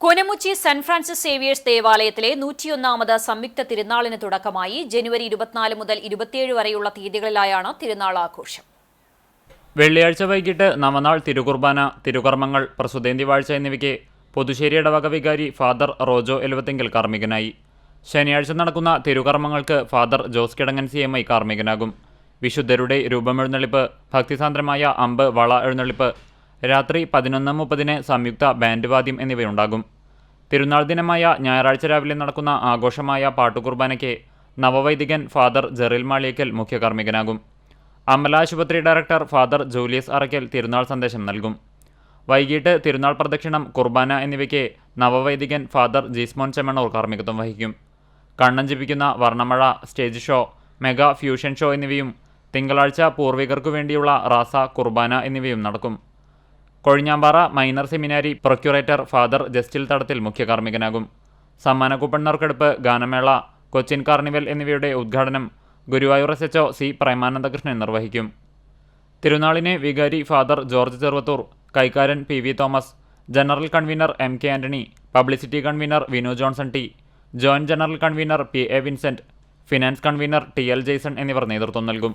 കൊനമുച്ചി saint Francis Xavier's ദേവാലയത്തിലെ നൂറ്റിയൊന്നാമത് സംയുക്ത തിരുനാളിന് തുടക്കമായി ജനുവരി ഇരുപത്തിനാല് മുതൽ ഇരുപത്തിയേഴ് വരെയുള്ള തീയതികളിലായാണ് തിരുനാൾ ആഘോഷം. വെള്ളിയാഴ്ച വൈകിട്ട് നവനാൾ തിരുകുർബാന തിരുകർമ്മങ്ങൾ പ്രസുതേന്തി വാഴ്ച എന്നിവയ്ക്ക് പുതുശ്ശേരി ഇടവക ഫാദർ റോജോ എലുവത്തെങ്കിൽ കാർമ്മികനായി. ശനിയാഴ്ച നടക്കുന്ന തിരുകർമ്മങ്ങൾക്ക് father Jose Kidangan C M I കാർമ്മികനാകും. വിശുദ്ധരുടെ രൂപമെഴുന്നള്ളിപ്പ് ഭക്തിസാന്ദ്രമായ അമ്പ് വള എഴുന്നള്ളിപ്പ് രാത്രി പതിനൊന്ന് മുപ്പതിന് സംയുക്ത ബാൻഡ് വാദ്യം എന്നിവയുണ്ടാകും. തിരുനാൾ ദിനമായ ഞായറാഴ്ച രാവിലെ നടക്കുന്ന ആഘോഷമായ പാട്ടുകുർബാനയ്ക്ക് നവവൈദികൻ ഫാദർ ജെറിൽ മാളിയക്കൽ മുഖ്യകാർമ്മികനാകും. അമല ആശുപത്രി ഡയറക്ടർ ഫാദർ ജൂലിയസ് അറയ്ക്കൽ തിരുനാൾ സന്ദേശം നൽകും. വൈകിട്ട് തിരുനാൾ പ്രദക്ഷിണം കുർബാന എന്നിവയ്ക്ക് നവവൈദികൻ ഫാദർ ജീസ്മോൻ ചെമ്മണ്ണൂർ കാർമ്മികത്വം വഹിക്കും. കണ്ണഞ്ചിപ്പിക്കുന്ന വർണമഴ stage show mega fusion show എന്നിവയും തിങ്കളാഴ്ച പൂർവികർക്കു വേണ്ടിയുള്ള റാസ കുർബാന എന്നിവയും നടക്കും. Kozhinjampara minor seminary procurator father Justin Thadathil മുഖ്യ കാർമ്മികനാകും സമ്മാന കൂപ്പൺ ഗാനമേള കൊച്ചിൻ കാർണിവൽ എന്നിവയുടെ ഉദ്ഘാടനം Guruvayur S H C Premanandakrishnan നിർവഹിക്കും. തിരുനാളിനെ വികാരി father George Cheruvathur കൈക്കാരൻ P V Thomas general convener M K Antony publicity convener Vinu Johnson T joint general convener P A Vincent finance convener T L Jaison എന്നിവർ നേതൃത്വം നൽകും.